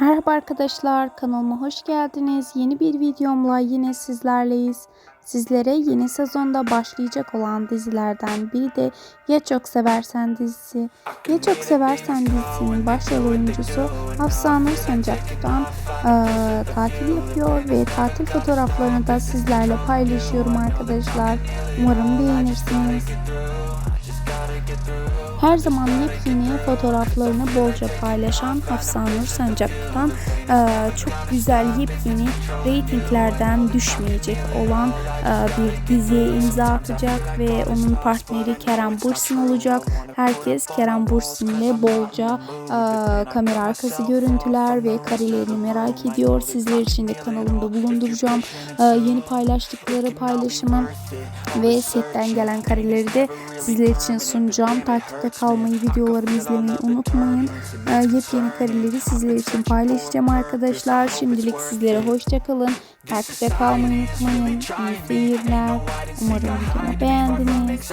Merhaba arkadaşlar kanalıma hoş geldiniz. Yeni bir videomla yine sizlerleyiz. Sizlere yeni sezonda başlayacak olan dizilerden biri de Ya Çok Seversen dizisi. Ya Çok Seversen dizisinin başrol oyuncusu Hafsa Nur Sancak'tan eee, tatil yapıyor ve tatil fotoğraflarını da sizlerle paylaşıyorum arkadaşlar. Umarım beğenirsiniz. Her zaman yepyeni fotoğraflarını bolca paylaşan Hafsa Nur Sancak'tan eee, çok güzel yepyeni reytinglerden düşmeyecek olan eee, bir diziye imza atacak ve onun partneri Kerem Bursin olacak. Herkes Kerem Bursin ile bolca eee, kamera arkası görüntüler ve karelerini merak ediyor. Sizler için de kanalımda bulunduracağım. Yeni paylaştıkları paylaşımı ve setten gelen kareleri de sizler için sunacağım. Takipte kalmayı, videolarımı izlemeyi unutmayın. Ee, yepyeni kareleri sizler için paylaşacağım arkadaşlar. Şimdilik sizlere hoşça kalın. Takipte kalmayı unutmayın. İyi seyirler. Umarım videomu beğendiniz.